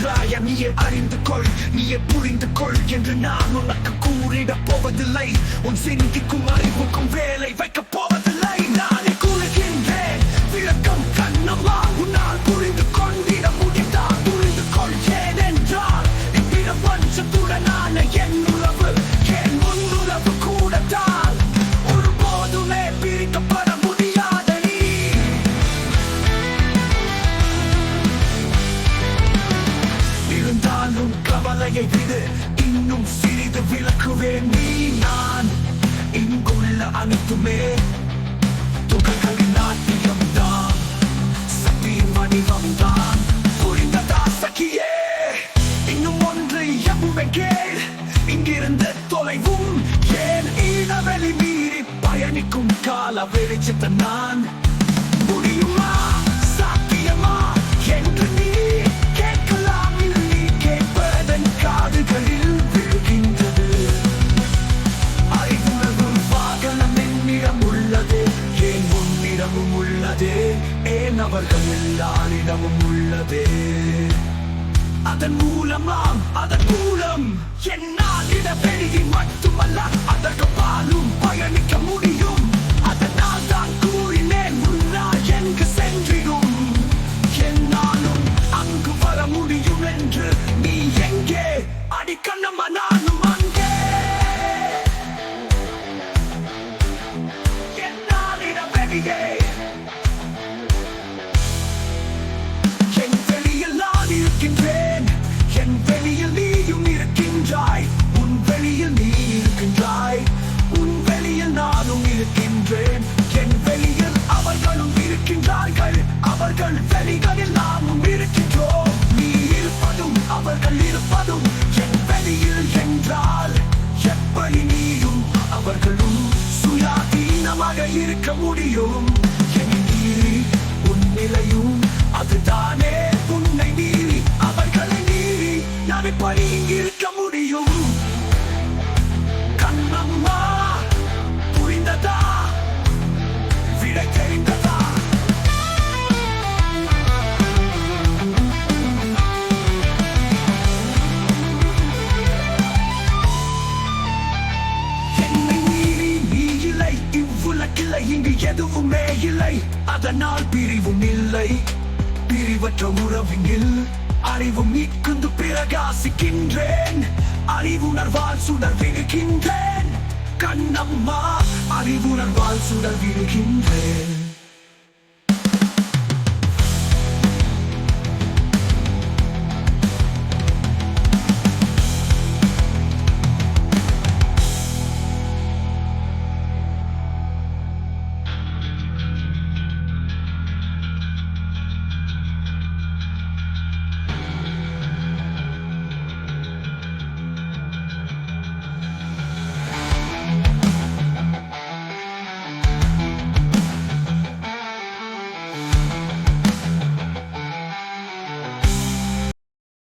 இருக்கின்றாய் நீயே அறிந்து கொள் நீயே புரிந்து கொள் என்று நான் உனக்கு கூறிட போவதில்லை. உன் சிந்திக்கும் அறிவுக்கும் வேலை உன் கவலையை விடு. இன்னும் சிறிது விளக்குவேன் நீ நான். இங்குள்ள அனைத்துமே துகள்களின் நாட்டியம் தான் சக்தியின் வடிவம் தான் புரிந்ததா சக்கியே இன்னும் ஒன்று எவ்வுமே கேள். இங்கிருந்து தொலைவும் ஏன் இனவெளி மீறி பயணிக்கும் கால வெளிச்சத்தை நான் முடியுமா? உள்ளது. ஏன் அவர்கள் எல்லாரிடமும் உள்ளது. அதன் மூலமாம் அதன் மூலம். என்னால் இடவெளியை மட்டுமல்ல அதற்கு பாலும் பயணிக்க முடியும். அதனால் தான் கூறினேன் முன்னால் எங்கு சென்றிடும். என்னாலும் அங்கு வர முடியும் என்று. நீ எங்கே? வெளியில் நீ இருக்கின்றாய். உன் வெளியில் நானும் இருக்கின்றேன். என் வெளியில் அவர்களும் இருக்கின்றார்கள். அவர்கள் வெளிகளில் நாமும் இருக்கின்றோம். நீ இருப்பதும் அவர்கள் இருப்பதும் என் வெளியில் என்றால் எப்படி நீயும் அவர்களும் சுயாதீனமாக இருக்க முடியும்? என் நீரி உன் நிலையும் அதுதானே. உன்னை மீறி அவர்களை மீறி நான் இப்படி இருக்க இல்லை இங்கு எதுவுமே இல்லை. அதனால் பிரிவும் இல்லை. பிரிவற்ற உறவினில் அறிவும் நீக்குந்து பிரகாசிக்கின்றேன். அறிவுணர்வால் சுடர் விடுகின்றேன் கண்ணம்மா அறிவுணர்வால் சுடர் விடுகின்றேன்